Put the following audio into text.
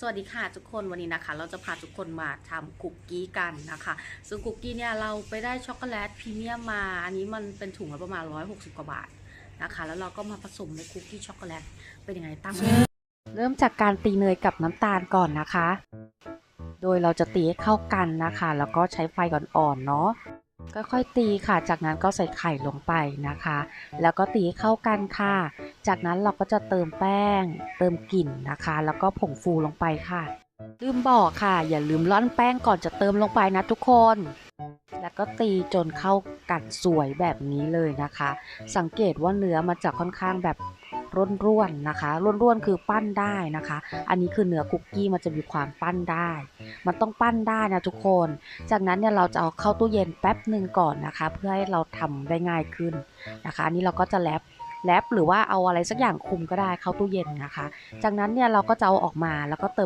สวัสดีค่ะทุกคนวันนี้นะคะ เราจะพาทุกคนมาทำคุกกี้กันนะคะ ซึ่งคุกกี้เนี่ยเราไปได้ช็อกโกแลตพรีเมียมมา อันนี้มันเป็นถุงละประมาณ 160 กว่าบาทนะคะ แล้วเราก็มาผสมในคุกกี้ช็อกโกแลตเป็นยังไงตามมาเริ่มจากการตีเนยกับน้ำตาลก่อนนะคะ โดยเราจะตีให้เข้ากันนะคะ แล้วก็ใช้ไฟอ่อนๆเนาะ ค่อยๆตีค่ะ จากนั้นก็ใส่ไข่ลงไปนะคะ แล้วก็ตีเข้ากันค่ะ จากนั้นเราก็จะเติมแป้ง เติมกลิ่นนะคะ แล้วก็ผงฟูลงไปค่ะ ลืมบอกค่ะ อย่าลืมร่อนแป้งก่อนจะเติมลงไปนะทุกคน แล้วก็ตีจนเข้ากันสวยแบบนี้เลยนะคะ สังเกตว่าเนื้อมันจะค่อนข้างแบบ ร่วนๆนะคะร่วนๆคือปั้นได้นะคะ อันนี้คือเนื้อคุกกี้มันจะมีความปั้นได้ มันต้องปั้นได้นะทุกคน จากนั้นเนี่ยเราจะเอาเข้าตู้เย็นแป๊บหนึ่งก่อนนะคะ เพื่อให้เราทำได้ง่ายขึ้นนะคะ อันนี้เราก็จะแรปแรปหรือว่าเอาอะไรสักอย่างคุมก็ได้เข้าตู้เย็นนะคะ จากนั้นเนี่ยเราก็จะเอาออกมาแล้วก็เติม